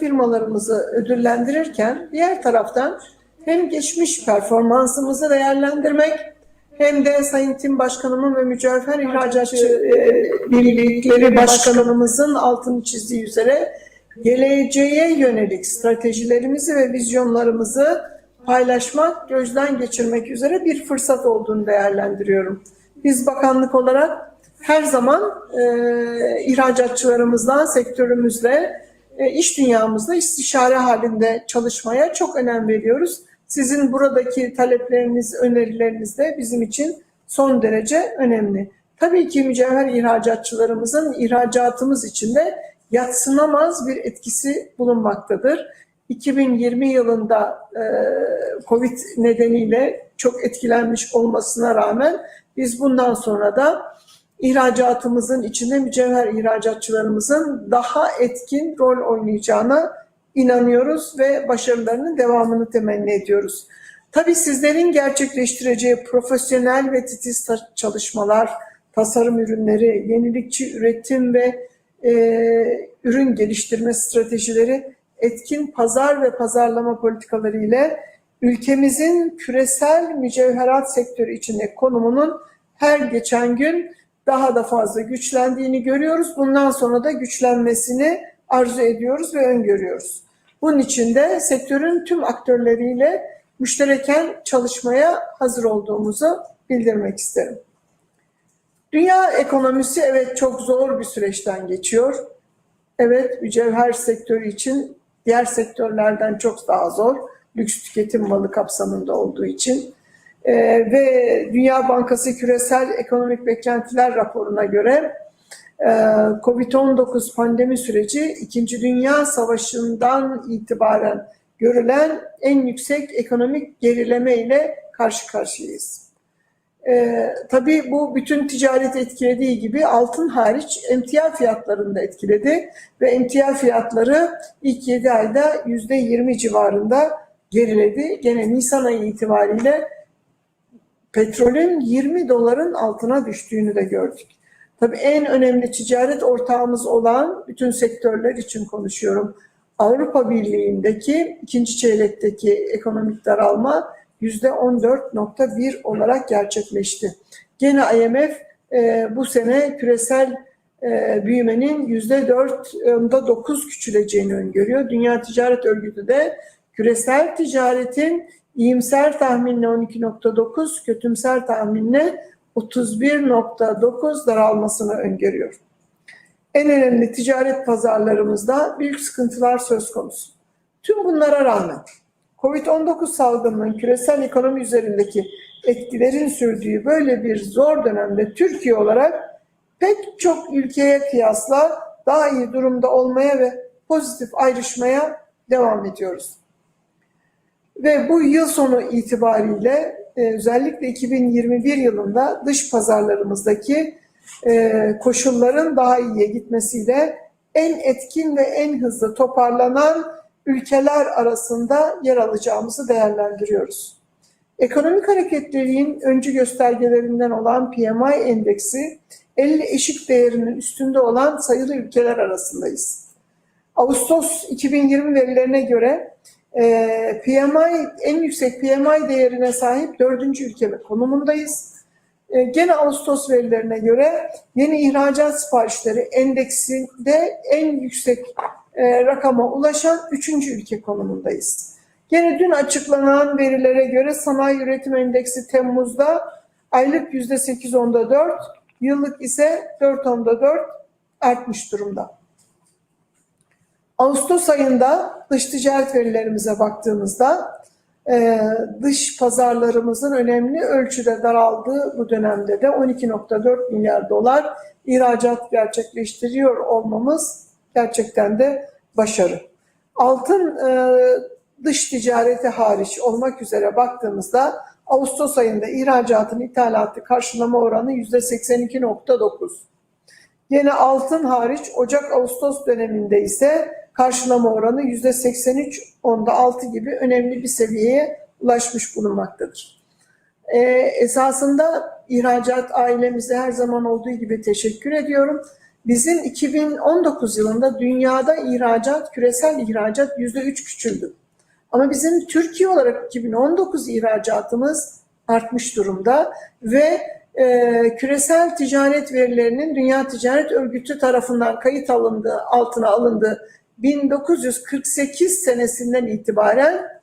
firmalarımızı ödüllendirirken diğer taraftan hem geçmiş performansımızı değerlendirmek hem de Sayın Tim Başkanımın ve Mücevher İhracatçı e, Birlikleri Başkanımızın altını çizdiği üzere geleceğe yönelik stratejilerimizi ve vizyonlarımızı paylaşmak, gözden geçirmek üzere bir fırsat olduğunu değerlendiriyorum. Biz bakanlık olarak her zaman e, ihracatçılarımızla, sektörümüzle, iş dünyamızla istişare halinde çalışmaya çok önem veriyoruz. Sizin buradaki talepleriniz, önerileriniz de bizim için son derece önemli. Tabii ki mücevher ihracatçılarımızın ihracatımız içinde yatsınamaz bir etkisi bulunmaktadır. 2020 yılında e, Covid nedeniyle çok etkilenmiş olmasına rağmen biz bundan sonra da ihracatımızın içinde mücevher ihracatçılarımızın daha etkin rol oynayacağına inanıyoruz ve başarılarının devamını temenni ediyoruz. Tabii sizlerin gerçekleştireceği profesyonel ve titiz çalışmalar, tasarım ürünleri, yenilikçi üretim ve e, ürün geliştirme stratejileri, etkin pazar ve pazarlama politikaları ile ülkemizin küresel mücevherat sektörü içinde konumunun her geçen gün daha da fazla güçlendiğini görüyoruz. Bundan sonra da güçlenmesini arzu ediyoruz ve öngörüyoruz. Bunun için de sektörün tüm aktörleriyle müştereken çalışmaya hazır olduğumuzu bildirmek isterim. Dünya ekonomisi evet çok zor bir süreçten geçiyor. Evet mücevher sektörü için diğer sektörlerden çok daha zor. Lüks tüketim malı kapsamında olduğu için. Ee, ve Dünya Bankası Küresel Ekonomik Beklentiler raporuna göre e, Covid-19 pandemi süreci 2. Dünya Savaşı'ndan itibaren görülen en yüksek ekonomik gerileme ile karşı karşıyayız. Ee, tabii bu bütün ticaret etkilediği gibi altın hariç emtia fiyatlarını da etkiledi ve emtia fiyatları ilk 7 ayda %20 civarında geriledi. Gene Nisan ayı itibariyle petrolün 20 doların altına düştüğünü de gördük. Tabii en önemli ticaret ortağımız olan bütün sektörler için konuşuyorum. Avrupa Birliği'ndeki ikinci çeyrekteki ekonomik daralma %14.1 olarak gerçekleşti. Gene IMF e, bu sene küresel e, büyümenin %4.9 küçüleceğini öngörüyor. Dünya Ticaret Örgütü de küresel ticaretin iyimser tahminle 12.9, kötümser tahminle 31.9 daralmasını öngörüyor. En önemli ticaret pazarlarımızda büyük sıkıntılar söz konusu. Tüm bunlara rağmen Covid-19 salgınının küresel ekonomi üzerindeki etkilerin sürdüğü böyle bir zor dönemde Türkiye olarak pek çok ülkeye kıyasla daha iyi durumda olmaya ve pozitif ayrışmaya devam ediyoruz. Ve bu yıl sonu itibariyle e, özellikle 2021 yılında dış pazarlarımızdaki e, koşulların daha iyiye gitmesiyle en etkin ve en hızlı toparlanan ülkeler arasında yer alacağımızı değerlendiriyoruz. Ekonomik hareketliliğin öncü göstergelerinden olan PMI endeksi 50 eşik değerinin üstünde olan sayılı ülkeler arasındayız. Ağustos 2020 verilerine göre e, PMI en yüksek PMI değerine sahip dördüncü ülke konumundayız. E, gene Ağustos verilerine göre yeni ihracat siparişleri endeksinde en yüksek e, rakama ulaşan üçüncü ülke konumundayız. Gene dün açıklanan verilere göre sanayi üretim endeksi Temmuz'da aylık yüzde sekiz onda dört, yıllık ise dört onda dört artmış durumda. Ağustos ayında dış ticaret verilerimize baktığımızda e, dış pazarlarımızın önemli ölçüde daraldığı bu dönemde de 12.4 milyar dolar ihracat gerçekleştiriyor olmamız gerçekten de başarı. Altın e, dış ticareti hariç olmak üzere baktığımızda Ağustos ayında ihracatın ithalatı karşılama oranı %82.9. Yine altın hariç Ocak-Ağustos döneminde ise karşılama oranı %83.6 gibi önemli bir seviyeye ulaşmış bulunmaktadır. Ee, esasında ihracat ailemize her zaman olduğu gibi teşekkür ediyorum. bizim 2019 yılında dünyada ihracat, küresel ihracat %3 küçüldü. Ama bizim Türkiye olarak 2019 ihracatımız artmış durumda ve e, küresel ticaret verilerinin Dünya Ticaret Örgütü tarafından kayıt alındığı, altına alındığı 1948 senesinden itibaren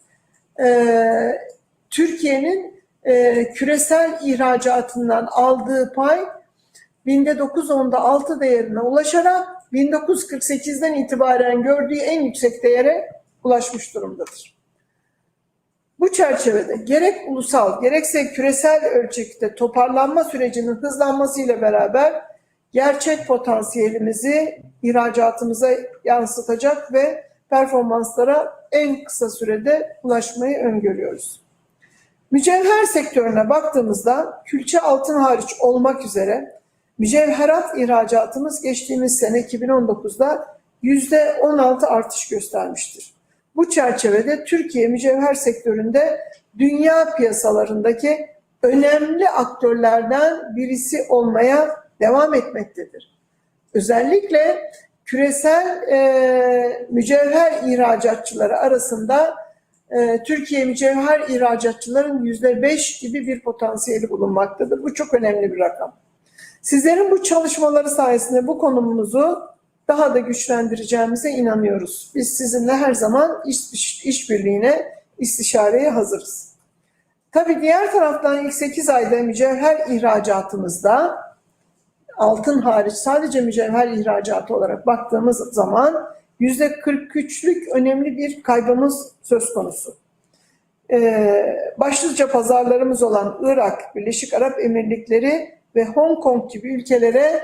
e, Türkiye'nin e, küresel ihracatından aldığı pay binde 9.10'da 6 değerine ulaşarak 1948'den itibaren gördüğü en yüksek değere ulaşmış durumdadır. Bu çerçevede gerek ulusal gerekse küresel ölçekte toparlanma sürecinin hızlanmasıyla beraber gerçek potansiyelimizi ihracatımıza yansıtacak ve performanslara en kısa sürede ulaşmayı öngörüyoruz. Mücevher sektörüne baktığımızda külçe altın hariç olmak üzere mücevherat ihracatımız geçtiğimiz sene 2019'da %16 artış göstermiştir. Bu çerçevede Türkiye mücevher sektöründe dünya piyasalarındaki önemli aktörlerden birisi olmaya devam etmektedir. Özellikle küresel e, mücevher ihracatçıları arasında e, Türkiye mücevher ihracatçıların yüzde beş gibi bir potansiyeli bulunmaktadır. Bu çok önemli bir rakam. Sizlerin bu çalışmaları sayesinde bu konumumuzu daha da güçlendireceğimize inanıyoruz. Biz sizinle her zaman iş, işbirliğine, istişareye hazırız. Tabii diğer taraftan ilk 8 ayda mücevher ihracatımızda altın hariç sadece mücevher ihracatı olarak baktığımız zaman yüzde 43'lük önemli bir kaybımız söz konusu. Ee, başlıca pazarlarımız olan Irak, Birleşik Arap Emirlikleri ve Hong Kong gibi ülkelere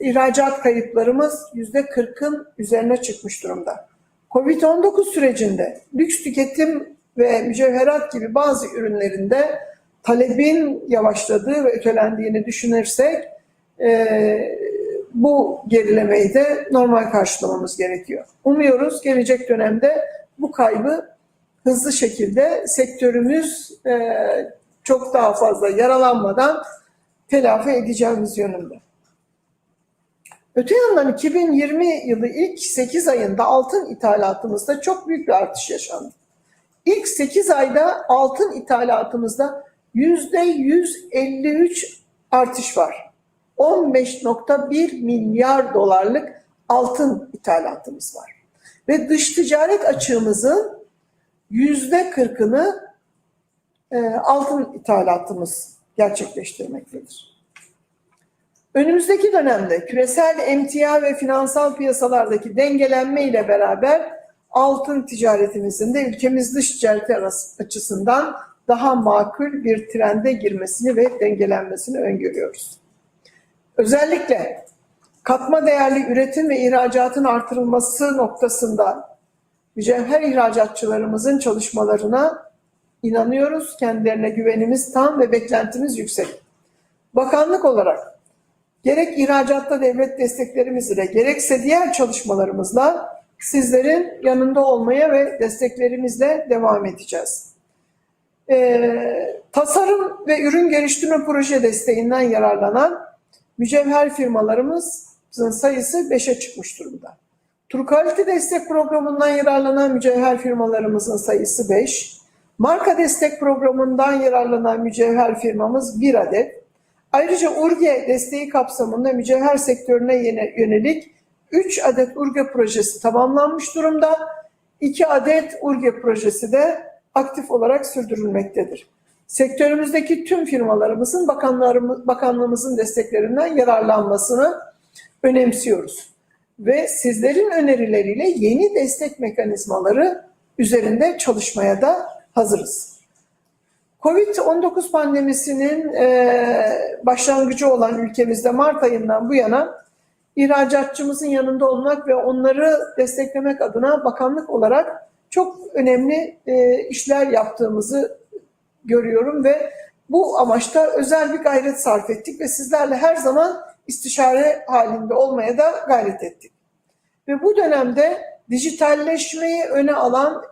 ihracat kayıplarımız yüzde 40'ın üzerine çıkmış durumda. Covid-19 sürecinde lüks tüketim ve mücevherat gibi bazı ürünlerinde talebin yavaşladığı ve ötelendiğini düşünürsek e, bu gerilemeyi de normal karşılamamız gerekiyor. Umuyoruz gelecek dönemde bu kaybı hızlı şekilde sektörümüz e, çok daha fazla yaralanmadan telafi edeceğimiz yönünde. Öte yandan 2020 yılı ilk 8 ayında altın ithalatımızda çok büyük bir artış yaşandı. İlk 8 ayda altın ithalatımızda %153 artış var. 15.1 milyar dolarlık altın ithalatımız var. Ve dış ticaret açığımızın %40'ını e, altın ithalatımız gerçekleştirmektedir. Önümüzdeki dönemde küresel emtia ve finansal piyasalardaki dengelenme ile beraber altın ticaretimizin de ülkemiz dış ticareti açısından daha makul bir trende girmesini ve dengelenmesini öngörüyoruz. Özellikle katma değerli üretim ve ihracatın artırılması noktasında mücevher ihracatçılarımızın çalışmalarına inanıyoruz. Kendilerine güvenimiz tam ve beklentimiz yüksek. Bakanlık olarak gerek ihracatta devlet desteklerimiz ile gerekse diğer çalışmalarımızla sizlerin yanında olmaya ve desteklerimizle devam edeceğiz. Ee, tasarım ve ürün geliştirme proje desteğinden yararlanan mücevher firmalarımızın sayısı 5'e çıkmış durumda. Turkalite destek programından yararlanan mücevher firmalarımızın sayısı 5. Marka destek programından yararlanan mücevher firmamız 1 adet. Ayrıca URGE desteği kapsamında mücevher sektörüne yönelik 3 adet URGE projesi tamamlanmış durumda. 2 adet URGE projesi de aktif olarak sürdürülmektedir. Sektörümüzdeki tüm firmalarımızın bakanlarımız, bakanlığımızın desteklerinden yararlanmasını önemsiyoruz. Ve sizlerin önerileriyle yeni destek mekanizmaları üzerinde çalışmaya da hazırız. Covid-19 pandemisinin e, başlangıcı olan ülkemizde Mart ayından bu yana ihracatçımızın yanında olmak ve onları desteklemek adına bakanlık olarak çok önemli e, işler yaptığımızı görüyorum ve bu amaçta özel bir gayret sarf ettik ve sizlerle her zaman istişare halinde olmaya da gayret ettik. Ve bu dönemde dijitalleşmeyi öne alan,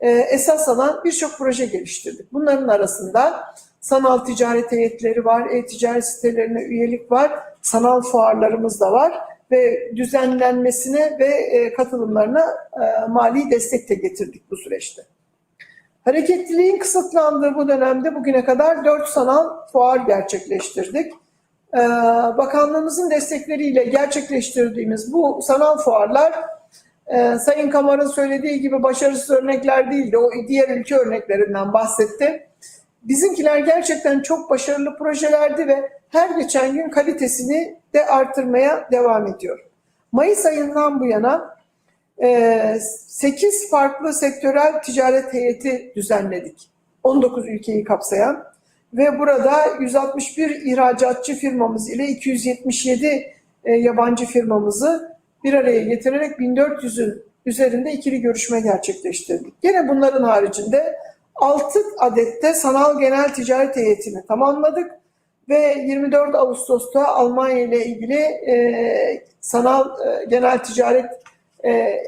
e, esas alan birçok proje geliştirdik. Bunların arasında sanal ticaret heyetleri var, e-ticaret sitelerine üyelik var, sanal fuarlarımız da var ve düzenlenmesine ve e, katılımlarına e, mali destek de getirdik bu süreçte. Hareketliliğin kısıtlandığı bu dönemde bugüne kadar dört sanal fuar gerçekleştirdik. Ee, Bakanlığımızın destekleriyle gerçekleştirdiğimiz bu sanal fuarlar e, Sayın Kamar'ın söylediği gibi başarısız örnekler değildi. O diğer ülke örneklerinden bahsetti. Bizimkiler gerçekten çok başarılı projelerdi ve her geçen gün kalitesini de artırmaya devam ediyor. Mayıs ayından bu yana 8 farklı sektörel ticaret heyeti düzenledik. 19 ülkeyi kapsayan ve burada 161 ihracatçı firmamız ile 277 e, yabancı firmamızı bir araya getirerek 1400'ün üzerinde ikili görüşme gerçekleştirdik. Yine bunların haricinde 6 adette sanal genel ticaret heyetini tamamladık ve 24 Ağustos'ta Almanya ile ilgili e, sanal e, genel ticaret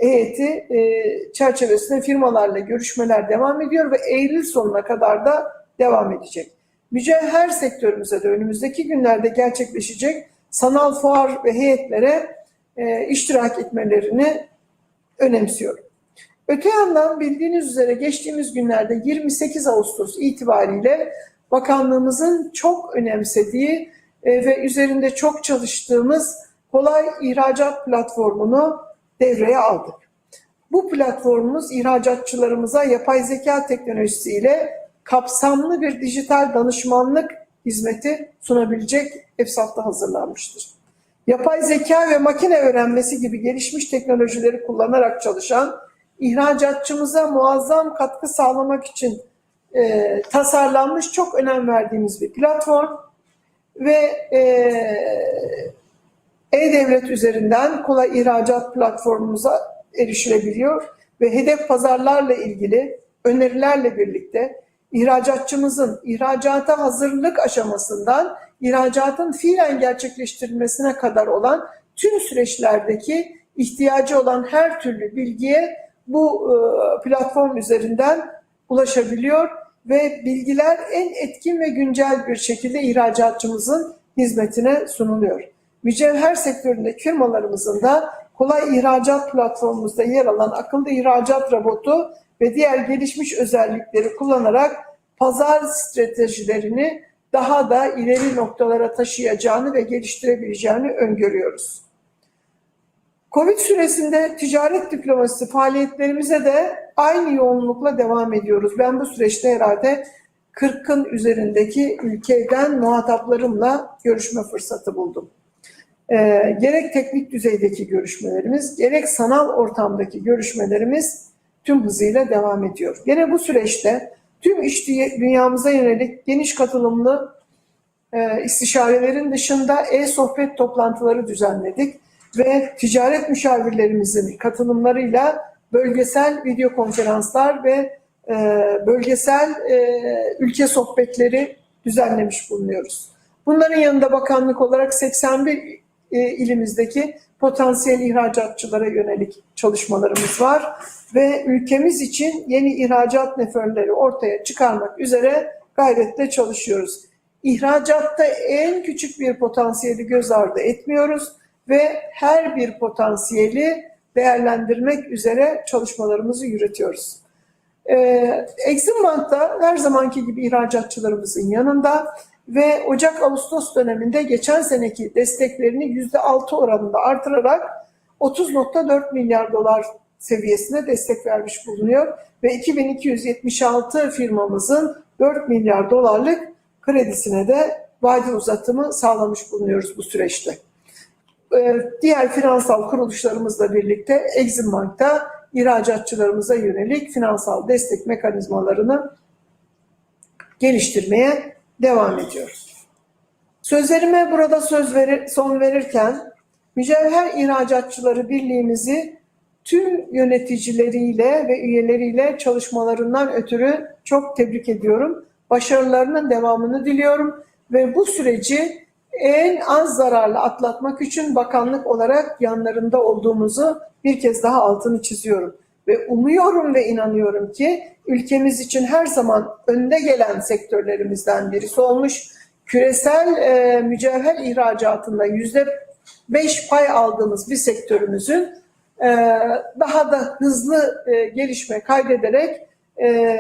heyeti e, çerçevesinde firmalarla görüşmeler devam ediyor ve Eylül sonuna kadar da devam edecek. Mücevher sektörümüze de önümüzdeki günlerde gerçekleşecek sanal fuar ve heyetlere e, iştirak etmelerini önemsiyorum. Öte yandan bildiğiniz üzere geçtiğimiz günlerde 28 Ağustos itibariyle bakanlığımızın çok önemsediği e, ve üzerinde çok çalıştığımız kolay ihracat platformunu devreye aldık. Bu platformumuz ihracatçılarımıza yapay zeka teknolojisiyle kapsamlı bir dijital danışmanlık hizmeti sunabilecek EFSAF'ta hazırlanmıştır. Yapay zeka ve makine öğrenmesi gibi gelişmiş teknolojileri kullanarak çalışan ihracatçımıza muazzam katkı sağlamak için e, tasarlanmış çok önem verdiğimiz bir platform ve e, e-Devlet üzerinden kolay ihracat platformumuza erişilebiliyor ve hedef pazarlarla ilgili önerilerle birlikte ihracatçımızın ihracata hazırlık aşamasından ihracatın fiilen gerçekleştirilmesine kadar olan tüm süreçlerdeki ihtiyacı olan her türlü bilgiye bu e, platform üzerinden ulaşabiliyor ve bilgiler en etkin ve güncel bir şekilde ihracatçımızın hizmetine sunuluyor. Mücevher sektöründeki firmalarımızın da kolay ihracat platformumuzda yer alan akıllı ihracat robotu ve diğer gelişmiş özellikleri kullanarak pazar stratejilerini daha da ileri noktalara taşıyacağını ve geliştirebileceğini öngörüyoruz. Covid süresinde ticaret diplomasisi faaliyetlerimize de aynı yoğunlukla devam ediyoruz. Ben bu süreçte herhalde 40'ın üzerindeki ülkeden muhataplarımla görüşme fırsatı buldum. Ee, gerek teknik düzeydeki görüşmelerimiz, gerek sanal ortamdaki görüşmelerimiz tüm hızıyla devam ediyor. Gene bu süreçte tüm iş dünyamıza yönelik geniş katılımlı e, istişarelerin dışında e-sohbet toplantıları düzenledik ve ticaret müşavirlerimizin katılımlarıyla bölgesel video konferanslar ve e, bölgesel e, ülke sohbetleri düzenlemiş bulunuyoruz. Bunların yanında bakanlık olarak 81 e, ilimizdeki potansiyel ihracatçılara yönelik çalışmalarımız var ve ülkemiz için yeni ihracat neferleri ortaya çıkarmak üzere gayretle çalışıyoruz. İhracatta en küçük bir potansiyeli göz ardı etmiyoruz ve her bir potansiyeli değerlendirmek üzere çalışmalarımızı yürütüyoruz. Ee, Exim Bank'ta her zamanki gibi ihracatçılarımızın yanında ve Ocak-Ağustos döneminde geçen seneki desteklerini yüzde altı oranında artırarak 30.4 milyar dolar seviyesine destek vermiş bulunuyor ve 2276 firmamızın 4 milyar dolarlık kredisine de vade uzatımı sağlamış bulunuyoruz bu süreçte. Ee, diğer finansal kuruluşlarımızla birlikte Exim Bank'ta ihracatçılarımıza yönelik finansal destek mekanizmalarını geliştirmeye devam ediyoruz. Sözlerime burada söz verir, son verirken Mücevher İhracatçıları Birliğimizi tüm yöneticileriyle ve üyeleriyle çalışmalarından ötürü çok tebrik ediyorum. Başarılarının devamını diliyorum ve bu süreci en az zararlı atlatmak için bakanlık olarak yanlarında olduğumuzu bir kez daha altını çiziyorum. Ve umuyorum ve inanıyorum ki ülkemiz için her zaman önde gelen sektörlerimizden birisi olmuş. Küresel e, mücevher ihracatında yüzde beş pay aldığımız bir sektörümüzün e, daha da hızlı e, gelişme kaydederek e,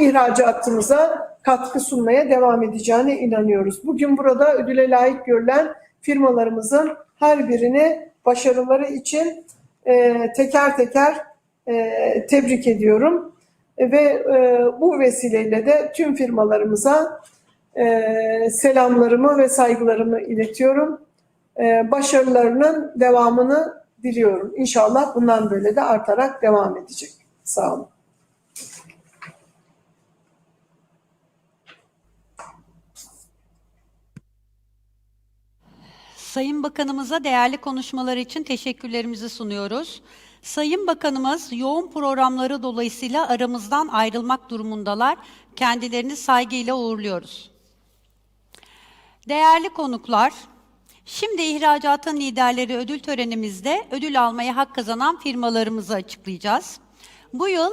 ihracatımıza katkı sunmaya devam edeceğine inanıyoruz. Bugün burada ödüle layık görülen firmalarımızın her birini başarıları için e, teker teker tebrik ediyorum. E, Ve e, bu vesileyle de tüm firmalarımıza e, selamlarımı ve saygılarımı iletiyorum. E, başarılarının devamını diliyorum. İnşallah bundan böyle de artarak devam edecek. Sağ olun. Sayın Bakanımıza değerli konuşmaları için teşekkürlerimizi sunuyoruz. Sayın Bakanımız yoğun programları dolayısıyla aramızdan ayrılmak durumundalar. Kendilerini saygıyla uğurluyoruz. Değerli konuklar, şimdi ihracatın liderleri ödül törenimizde ödül almaya hak kazanan firmalarımızı açıklayacağız. Bu yıl